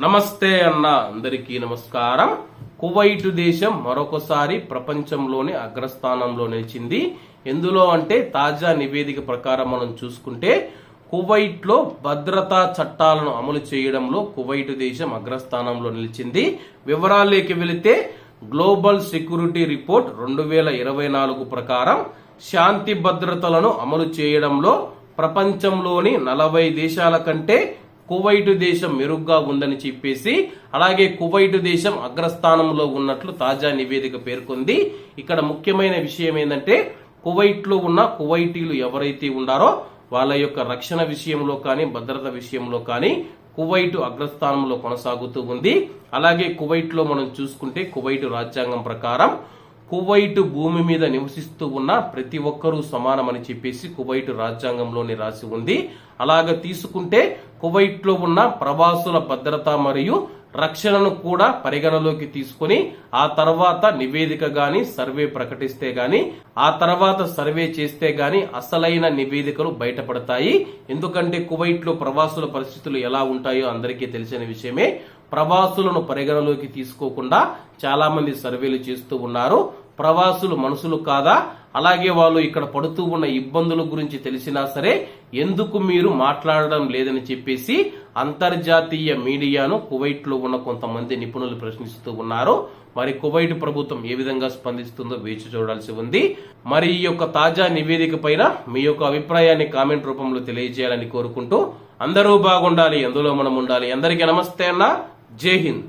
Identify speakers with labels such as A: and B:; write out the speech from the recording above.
A: నమస్తే అన్న అందరికీ నమస్కారం. కువైట్ దేశం మరొకసారి ప్రపంచంలోని అగ్రస్థానంలో నిలిచింది. ఎందులో అంటే తాజా నివేదిక ప్రకారం మనం చూసుకుంటే కువైట్లో భద్రతా చట్టాలను అమలు చేయడంలో కువైట్ దేశం అగ్రస్థానంలో నిలిచింది. వివరాల్లోకి వెళితే గ్లోబల్ సెక్యూరిటీ రిపోర్ట్ రెండు వేల ఇరవై నాలుగు ప్రకారం శాంతి భద్రతలను అమలు చేయడంలో ప్రపంచంలోని నలభై దేశాల కంటే కువైట్ దేశం మెరుగ్గా ఉందని చెప్పేసి అలాగే కువైట్ దేశం అగ్రస్థానంలో ఉన్నట్లు తాజా నివేదిక పేర్కొంది. ఇక్కడ ముఖ్యమైన విషయం ఏంటంటే కువైట్లో ఉన్న కువైటీలు ఎవరైతే ఉన్నారో వాళ్ళ యొక్క రక్షణ విషయంలో కానీ భద్రత విషయంలో కానీ కువైట్ అగ్రస్థానంలో కొనసాగుతూ ఉంది. అలాగే కువైట్లో మనం చూసుకుంటే కువైట్ రాజ్యాంగం ప్రకారం కువైట్ భూమి మీద నివసిస్తూ ఉన్న ప్రతి ఒక్కరూ సమానమని చెప్పేసి కువైట్ రాజ్యాంగంలోని రాసి ఉంది. అలాగ తీసుకుంటే కువైట్లో ఉన్న ప్రవాసుల భద్రత మరియు రక్షణను కూడా పరిగణలోకి తీసుకొని ఆ తర్వాత నివేదిక గాని సర్వే ప్రకటిస్తే గాని ఆ తర్వాత సర్వే చేస్తే గాని అసలైన నివేదికలు బయటపడతాయి. ఎందుకంటే కువైట్లో ప్రవాసుల పరిస్థితులు ఎలా ఉంటాయో అందరికీ తెలిసిన విషయమే. ప్రవాసులను పరిగణలోకి తీసుకోకుండా చాలా మంది సర్వేలు చేస్తూ ఉన్నారు. ప్రవాసులు మనుషులు కాదా? అలాగే వాళ్ళు ఇక్కడ పడుతూ ఉన్న ఇబ్బందుల గురించి తెలిసినా సరే ఎందుకు మీరు మాట్లాడడం లేదని చెప్పేసి అంతర్జాతీయ మీడియాను కువైట్లో ఉన్న కొంతమంది నిపుణులు ప్రశ్నిస్తూ ఉన్నారు. మరి కువైట్ ప్రభుత్వం ఏ విధంగా స్పందిస్తుందో వేచి చూడాల్సి ఉంది. మరి ఈ యొక్క తాజా నివేదిక పైన మీ యొక్క అభిప్రాయాన్ని కామెంట్ రూపంలో తెలియజేయాలని కోరుకుంటూ అందరూ బాగుండాలి ఎందులో మనం ఉండాలి. అందరికీ నమస్తే అన్న. జై హింద్.